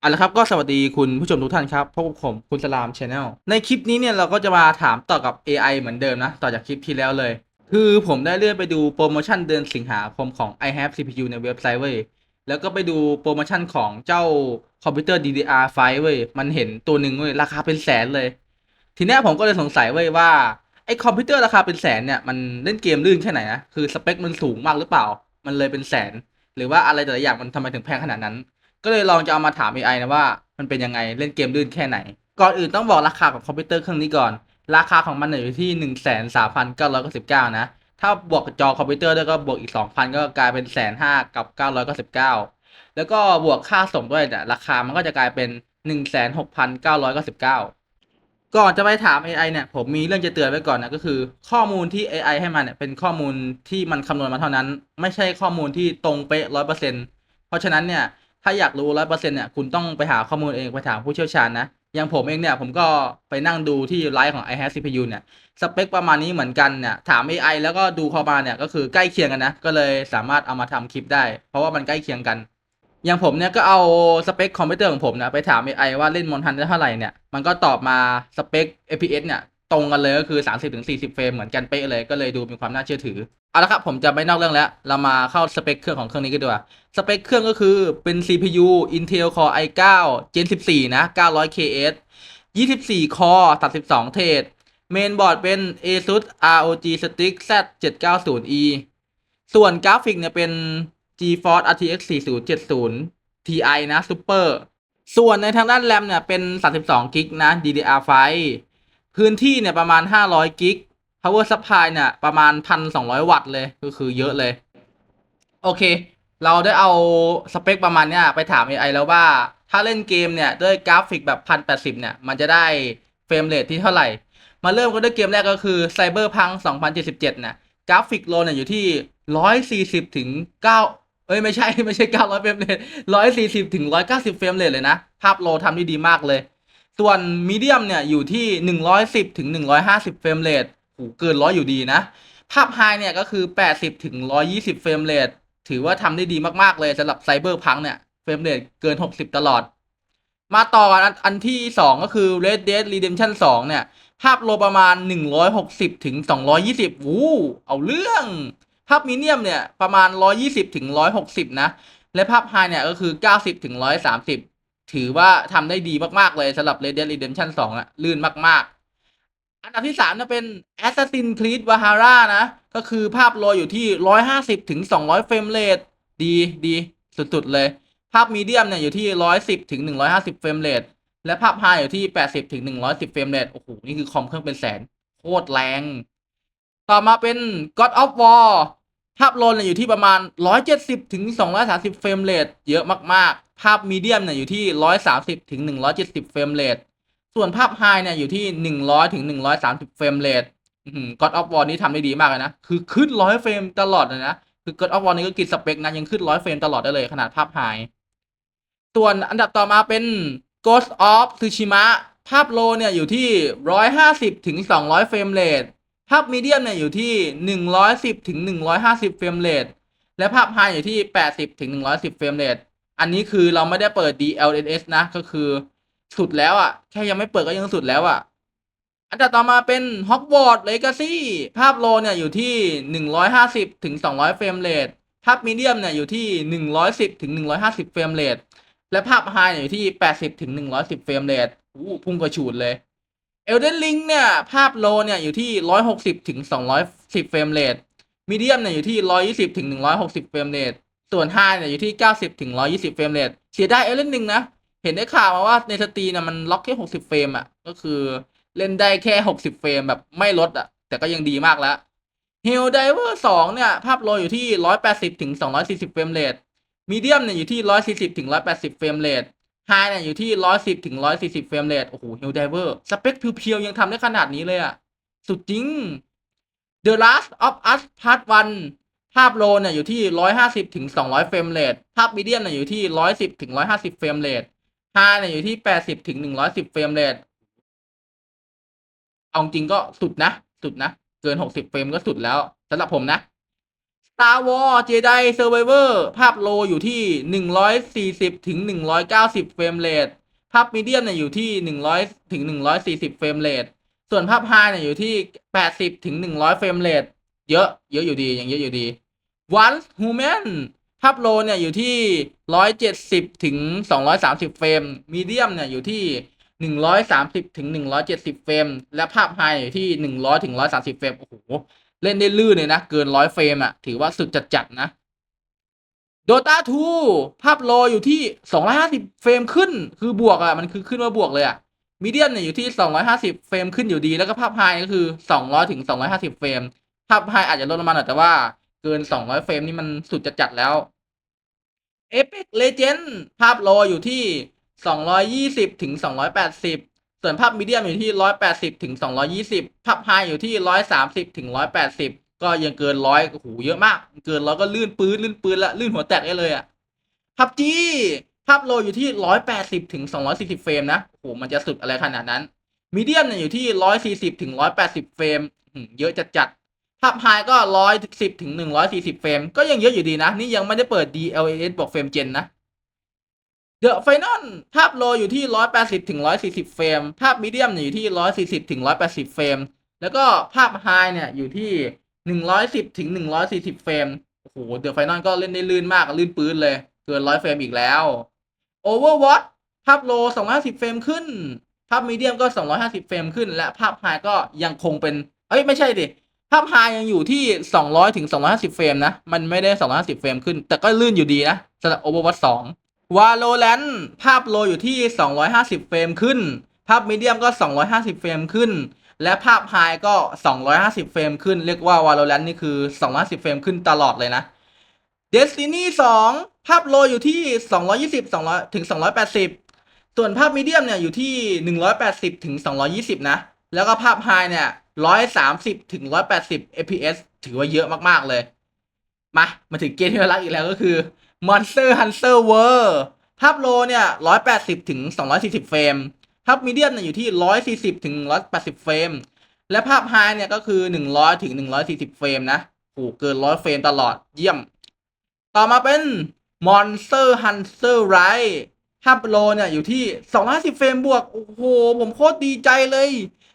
เอาละครับก็สวัสดีคุณผู้ชมทุกท่านครับพบกับผมคุณสลามชาแนลในคลิปนี้เนี่ยเราก็จะมาถามต่อกับ AI เหมือนเดิมนะ ต่อจากคลิปที่แล้วเลย คือผมได้เลื่อนไปดูโปรโมชั่นเดือนสิงหาคมของ i have CPU ในเว็บไซต์เว้ยแล้วก็ไปดูโปรโมชั่นของเจ้าคอมพิวเตอร์ DDR5 เว้ยมันเห็นตัวหนึ่งเว้ยราคาเป็นแสนเลย ทีนี้ผมก็เลยสงสัยเว้ยว่าไอ้คอมพิวเตอร์ราคาเป็นแสนเนี่ยมันเล่นเกมลื่นแค่ไหนนะคือสเปคมันสูงมากหรือเปล่า มันเลยเป็นแสน หรือว่าอะไรแต่ละอย่างมันทำไมถึงแพงขนาดนั้น ก็เลยลองจะเอามาถาม AI นะว่ามันเป็นยังไงเล่นเกมลื่นแค่ไหน ก่อนอื่นต้องบอกราคาของคอมพิวเตอร์เครื่องนี้ก่อน ราคาของมันเนี่ยอยู่ที่หนึ่งแสนสามพันเก้าร้อยเก้าสิบเก้านะ ถ้าบวกจอคอมพิวเตอร์ด้วยก็บวกอีกสองพันก็กลายเป็นแสนห้ากับเก้าร้อยเก้าสิบเก้าแล้วก็บวกค่าส่งด้วยเนี่ยราคามันก็จะกลายเป็นหนึ่งแสนหกพันเก้าร้อยเก้าสิบเก้าก่อนจะไปถาม AI เนี่ยผมมีเรื่องจะเตือนไว้ก่อนนะก็คือ ข้อมูลที่ AI ให้มาเนี่ยเป็นข้อมูลที่มันคำนวณมาเท่านั้น ไม่ใช่ข้อมูลที่ตรงเป๊ะร้อยเปอร์เซ็นต์เพราะฉะนั้นเนี่ย ถ้าอยากรู้ร้อยเปอร์เซ็นต์เนี่ยคุณต้องไปหาข้อมูลเองไปถามผู้เชี่ยวชาญนะอย่างผมเองเนี่ยผมก็ไปนั่งดูที่ไลฟ์ของ i h a v e CPU เนี่ยสเปคประมาณนี้เหมือนกันเนี่ยถาม AI แล้วก็ดูเข้ามาเนี่ยก็คือใกล้เคียงกันนะ ก็เลยสามารถเอามาทำคลิปได้ เพราะว่ามันใกล้เคียงกัน อย่างผมเนี่ยก็เอาสเปคคอมพิวเตอร์ของผมนะไปถาม AI ว่าเล่นมอนทันได้เท่าไหร่เนี่ยมันก็ตอบมาสเปค FPS เนี่ย ตรงกันเลยก็คือ 30-40 เฟรมเหมือนกันเป๊ะเลยก็เลยดูมีความน่าเชื่อถือ เอาละครับผมจะไม่นอกเรื่องแล้ว เรามาเข้าสเปคเครื่องของเครื่องนี้กันดีกว่าสเปคเครื่องก็คือเป็น CPU Intel Core i9 Gen 14 นะ 900KS 24 Core 32 เทรดเมนบอร์ดเป็น ASUS ROG Strix Z790E ส่วนกราฟิกเนี่ยเป็น GeForce RTX 4070 Ti นะ Super ส่วนในทางด้านแรมเนี่ยเป็น32กิกนะ DDR5 พื้นที่เนี่ยประมาณ 500 กิก power supply เนี่ยประมาณ 1,200 วัตต์เลยก็คือเยอะเลย โอเค เราได้เอาสเปคประมาณเนี้ยไปถาม AI แล้วว่าถ้าเล่นเกมเนี่ยด้วยกราฟิกแบบ 1080 เนี่ย มันจะได้เฟรมเรทที่เท่าไหร่ มาเริ่มกันด้วยเกมแรกก็คือ Cyberpunk 2077นะกราฟิกโลเนี่ยอยู่ที่ 140 ถึง 9 เอ้ยไม่ใช่ไม่ใช่ 900 เฟรมเรท140 ถึง 190 เฟรมเรทเลยนะ ภาพโลทำได้ดีมากเลย ส่วนมีเดียมเนี่ยอยู่ที่ 110ถึง150 เฟรมเรทโหเกินร้อยอยู่ดีนะ ภาพไฮเนี่ยก็คือ 80ถึง120 เฟรมเรทถือว่าทำได้ดีมากๆเลยสำหรับไซเบอร์พังเนี่ย เฟรมเรทเกิน 60 ตลอด มาต่อกันอันอันที่ 2 ก็คือ Red Dead Redemption 2 เนี่ย ภาพโลประมาณ 160ถึง220วู้เอาเรื่อง ภาพมีเนียมเนี่ยประมาณ 120ถึง160 นะ และภาพไฮเนี่ยก็คือ 90ถึง130 ถือว่าทำได้ดีมากๆเลยสำหรับ Red Dead Redemption 2อะลื่นมาก ๆ อันดับที่3เนี่ยเป็น Assassin's Creed Valhalla นะ ก็คือภาพโลอยู่ที่ 150ถึง200 เฟรมเรทดีดีสุด ๆ เลย ภาพมีเดียมเนี่ยอยู่ที่ 110ถึง150 เฟรมเรทและภาพไฮอยู่ที่ 80ถึง110 เฟรมเรทโอ้โห นี่คือคอมเครื่องเป็นแสน โคตรแรง ต่อมาเป็น God of War ภาพโลเนี่ยอยู่ที่ประมาณ 170ถึง230 เฟรมเรทเยอะมากๆ ภาพมีเดียมเนี่ยอยู่ที่ 130ถึง170 เฟรมเรทส่วนภาพไฮเนี่ยอยู่ที่ 100ถึง130 เฟรมเรทก็อดออฟวอร์นี่ทำได้ดีมากเลยนะ คือขึ้นร้อยเฟรมตลอดเลยนะ คือก็อดออฟวอร์นี่ก็กินสเปคนะยังขึ้นร้อยเฟรมตลอดได้เลยขนาดภาพไฮส่วนอันดับต่อมาเป็น Ghost of Tsushima ภาพโลเนี่ยอยู่ที่ 150ถึง200 เฟรมเรท ภาพมีเดียมเนี่ยอยู่ที่ 110ถึง150 เฟรมเรทและภาพไฮอยู่ที่ 80ถึง110 เฟรมเรทอันนี้คือเราไม่ได้เปิด DLSS นะ ก็คือสุดแล้วอะ่ะ แค่ยังไม่เปิดก็ยังสุดแล้วอะ่ะ อันดับต่อมาเป็น Hogwarts Legacy ภาพโลเนี่ยอยู่ที่ 150ถึง200 เฟรมเรทภาพมีเดียมเนี่ยอยู่ที่ 110ถึง150 เฟรมเรทและภาพไฮอยู่ที่ 80ถึง110 เฟรมเรทอู้พุ่งกระฉูดเลย Elden Ring เนี่ย ภาพโลเนี่ย อยู่ที่ 160ถึง210 เฟรมเรทมีเดียมเนี่ย อยู่ที่ 120ถึง160 เฟรมเรทส่วนไฮเนี่ย อยู่ที่ 90ถึง120 เฟรมเรทเสียดาย Elden Ring นะ เห็นได้ข่าวมาว่าในสตรีมน่ะมันล็อกแค่60 เฟรมอะ ก็คือเล่นได้แค่ 60 เฟรมแบบไม่ลดอะ แต่ก็ยังดีมากแล้ว Hell Diver 2 เนี่ย ภาพโลอยู่ที่ 180ถึง240 เฟรมเรทมีเดียมเนี่ย อยู่ที่ 140ถึง180 เฟรมเรท ไฮเนี่ยอยู่ที่ 110ถึง140 เฟรมเรทโอ้โห Hell Diver สเปคเพียวๆยังทำได้ขนาดนี้เลยอะสุดจริง The Last of Us Part 1 ภาพโลเนี่ยอยู่ที่ 150ถึง200 เฟรมเรทภาพมีเดียมเนี่ยอยู่ที่ 110ถึง150 เฟรมเรทไฮเนี่ยอยู่ที่ 80ถึง110 เฟรมเรทเอาจริงก็สุดนะ สุดนะ เกิน 60 เฟรมก็สุดแล้วสำหรับผมนะ Star Wars Jedi Survivor ภาพโลอยู่ที่ 140ถึง190 เฟรมเรทภาพมีเดียมเนี่ยอยู่ที่ 100ถึง140 เฟรมเรทส่วนภาพไฮเนี่ยอยู่ที่ 80ถึง100 เฟรมเรทเยอะเยอะอยู่ดียังเยอะอยู่ดี Once Human ภาพโลเนี่ยอยู่ที่ 170ถึง230 เฟรมมีเดียมเนี่ยอยู่ที่ 130ถึง170 เฟรมและภาพไฮอยู่ที่ 100ถึง130 เฟรมโอ้โห เล่นได้ลื่นเลยนะ เกินร้อยเฟรมอะถือว่าสุดจัดๆนะ Dota 2ภาพโลอยู่ที่ 250 เฟรมขึ้น คือบวกอะมันคือขึ้นมาบวกเลยอะมีเดียมเนี่ยอยู่ที่ 250 เฟรมขึ้นอยู่ดี แล้วก็ภาพไฮก็คือ 200ถึง250 เฟรม ภาพไฮอาจจะลดลงมาหน่อยแต่ว่าเกิน 200 เฟรมนี่มันสุดจัดๆแล้ว Apex Legend ภาพโลอยู่ที่ 220ถึง280 ส่วนภาพมีเดียมอยู่ที่ 180ถึง220 ภาพไฮอยู่ที่ 130ถึง180 ก็ยังเกินร้อยโอ้โหเยอะมาก เกินร้อยก็ลื่นปืนลื่นปืนละลื่นหัวแตกได้เลยอะพับจีภาพโลอยู่ที่ 180ถึง240 เฟรมนะโอ้โหมันจะสุดอะไรขนาดนั้นมีเดียมเนี่ยอยู่ที่ 140ถึง180 เฟรมเยอะจัดๆภาพไฮก็ 110ถึง140 เฟรม ก็ยังเยอะอยู่ดีนะ นี่ยังไม่ได้เปิด DLSS บอกเฟรมเจนนะ เดอะไฟนอลภาพโลอยู่ที่ 180ถึง140 เฟรม ภาพมีเดียมเนี่ยอยู่ที่ 140ถึง180 เฟรม แล้วก็ภาพไฮเนี่ยอยู่ที่ 110ถึง140 เฟรม โอ้โห เดอะไฟนอลก็เล่นได้ลื่นมาก ลื่นปื้นเลย เกิน 100 เฟรมอีกแล้ว Overwatch ภาพโล 250 เฟรมขึ้น ภาพมีเดียมก็ 250 เฟรมขึ้น และภาพไฮก็ยังคงเป็น เอ้ย ไม่ใช่ดิ ภาพไฮยังอยู่ที่ 200ถึง250 เฟรมนะ มันไม่ได้ 250 เฟรมขึ้น แต่ก็ลื่นอยู่ดีนะสำหรับ Overwatch 2 Valorant ภาพโลอยู่ที่ 250 เฟรมขึ้น ภาพมีเดียมก็ 250 เฟรมขึ้น และภาพไฮก็ 250 เฟรมขึ้น เรียกว่า Valorant นี่คือ 250 เฟรมขึ้นตลอดเลยนะ Destiny 2 ภาพโลอยู่ที่ 220 200 ถึง 280 ส่วนภาพมีเดียมเนี่ยอยู่ที่ 180 ถึง 220 นะ แล้วก็ภาพไฮเนี่ย 130 ถึง 180 fps ถือว่าเยอะมาก ๆ เลย มา มาถึงเกมที่เรารักอีกแล้วก็คือ Monster Hunter World ภาพโลเนี่ย 180 ถึง 240 เฟรม ภาพมีเดียมเนี่ยอยู่ที่ 140 ถึง 180 เฟรม และภาพไฮเนี่ยก็คือ 100 ถึง 140 เฟรมนะโอ้เกิน 100 เฟรมตลอดเยี่ยม ต่อมาเป็น Monster Hunter Rise ภาพโลเนี่ยอยู่ที่ 250 เฟรมบวก โอ้โห ผมโคตรดีใจเลย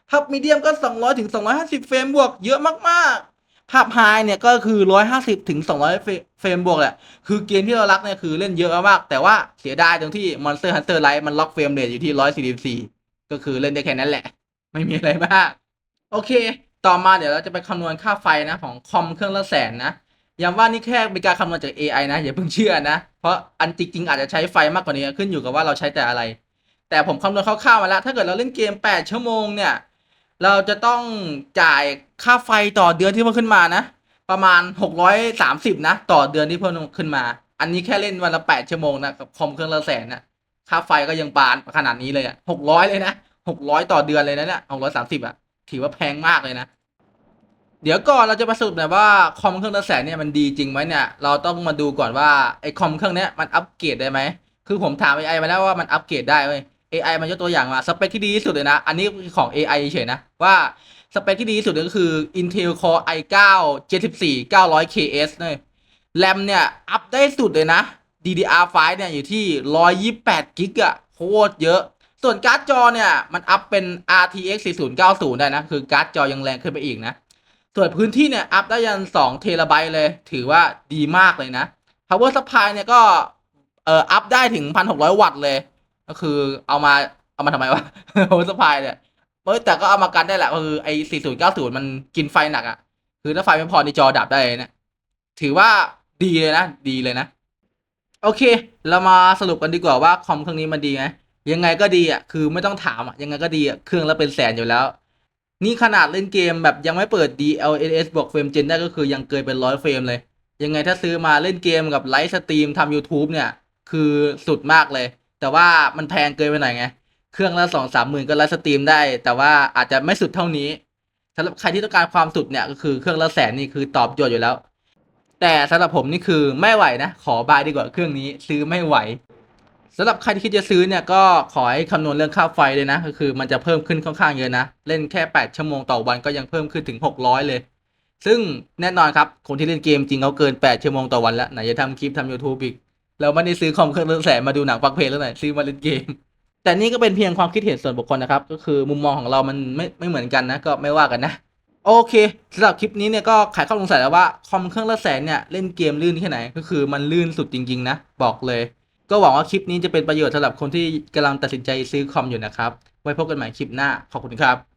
ภาพมีเดียมก็ 200 ถึง 250 เฟรมบวก เยอะมากๆ ภาพไฮเนี่ยก็คือ 150 ถึง 200 เฟรมบวกแหละ คือเกมที่เรารักเนี่ยคือเล่นเยอะมาก แต่ว่าเสียดายตรงที่ Monster Hunter Rise มันล็อกเฟรมเรทอยู่ที่ 144 ก็คือเล่นได้แค่นั้นแหละ ไม่มีอะไรมาก โอเค ต่อมาเดี๋ยวเราจะไปคำนวณค่าไฟนะของคอมเครื่องละแสนนะย้ำว่านี่แค่เป็นการคำนวณจาก AI นะ อย่าเพิ่งเชื่อนะ เพราะอันจริงๆอาจจะใช้ไฟมากกว่านี้ขึ้นอยู่กับว่าเราใช้แต่อะไร แต่ผมคำนวณคร่าวๆมาแล้ว ถ้าเกิดเราเล่นเกม 8 ชั่วโมงเนี่ย เราจะต้องจ่ายค่าไฟต่อเดือนที่เพิ่มขึ้นมานะ ประมาณ 630 นะ ต่อเดือนที่เพิ่มขึ้นมา อันนี้แค่เล่นวันละ 8 ชั่วโมงนะกับคอมเครื่องละแสนนะค่าไฟก็ยังบานขนาดนี้เลยอะ600 เลยนะ 600 ต่อเดือนเลยนะเนี่ย630อะถือว่าแพงมากเลยนะ เดี๋ยวก่อนเราจะมาสรุปหน่อยว่าคอมเครื่องละแสนเนี่ยมันดีจริงไหมเนี่ย เราต้องมาดูก่อนว่าไอคอมเครื่องเนี้ยมันอัปเกรดได้ไหม คือผมถาม AI มาแล้วว่ามันอัปเกรดได้เว้ย AI มันยกตัวอย่างมาสเปคที่ดีที่สุดเลยนะ อันนี้ของ AI เฉยนะ ว่าสเปคที่ดีที่สุดก็คือ Intel Core i9 74 900 KS เนี่ยแรมเนี่ย อัพได้สุดเลยนะ DDR5 เนี่ย อยู่ที่ 128กิกอะโคตรเยอะ ส่วนการ์ดจอเนี่ย มันอัพเป็น RTX 4090 ได้นะ คือการ์ดจอยังแรงขึ้นไปอีกนะ ส่วนพื้นที่เนี่ย อัพได้ยัน2เทราไบต์เลย ถือว่าดีมากเลยนะ power supply เนี่ยก็เอ่ออัพได้ถึง 1,600 วัตต์เลย ก็คือเอามาเอามาทำไมวะ power supply เนี่ยเอยแต่ก็เอามากันได้แหละก็คือไอ้4090มันกินไฟหนักอะ่ะ คือถ้าไฟไม่พอในจอดับได้เลยเนะถือว่าดีเลยนะ ดีเลยนะ โอเค เรามาสรุปกันดีกว่าว่าคอมเครื่องนี้มันดีไหมยังไงก็ดีอะ คือไม่ต้องถามอะ ยังไงก็ดีอะ เครื่องละเป็นแสนอยู่แล้ว นี่ขนาดเล่นเกมแบบยังไม่เปิด DLSS บวกเฟรมเจนได้ก็คือยังเกินเป็นร้อยเฟรมเลย ยังไงถ้าซื้อมาเล่นเกมกับไลฟ์สตรีมทำ YouTube เนี่ย คือสุดมากเลย แต่ว่ามันแพงเกินไปหน่อยไง เครื่องละสองสามหมื่นก็ไลฟ์สตรีมได้ แต่ว่าอาจจะไม่สุดเท่านี้สำหรับใครที่ต้องการความสุดเนี่ยก็คือเครื่องละแสนนี่คือตอบโจทย์อยู่แล้ว แต่สำหรับผมนี่คือไม่ไหวนะ ขอบายดีกว่าเครื่องนี้ซื้อไม่ไหวสำหรับใครที่คิดจะซื้อเนี่ยก็ขอให้คำนวณเรื่องค่าไฟเลยนะก็คือมันจะเพิ่มขึ้นค่อนข้างเยอะนะ เล่นแค่ 8 ชั่วโมงต่อวันก็ยังเพิ่มขึ้นถึง 600 เลย ซึ่งแน่นอนครับ คนที่เล่นเกมจริงเขาเกิน 8 ชั่วโมงต่อวันแล้วไหนจะทำคลิปทำ YouTube อีก เราไม่ได้ซื้อคอมเครื่องละแสนมาดูหนังฟังเพลงแล้วไหนซื้อมาเล่นเกม แต่นี่ก็เป็นเพียงความคิดเห็นส่วนบุคคลนะครับ ก็คือมุมมองของเรามันไม่ไม่เหมือนกันนะ ก็ไม่ว่ากันนะ โอเคสำหรับคลิปนี้เนี่ยก็ขายข้อสงสัยแล้วว่าคอมเครื่องละแสนเนี่ยเล่นเกมลื่นแค่ไหน ก็คือมันลื่นสุดจริง ๆ นะ บอกเลย ก็หวังว่าคลิปนี้จะเป็นประโยชน์สำหรับคนที่กำลังตัดสินใจซื้อคอมอยู่นะครับ ไว้พบกันใหม่คลิปหน้าขอบคุณครับ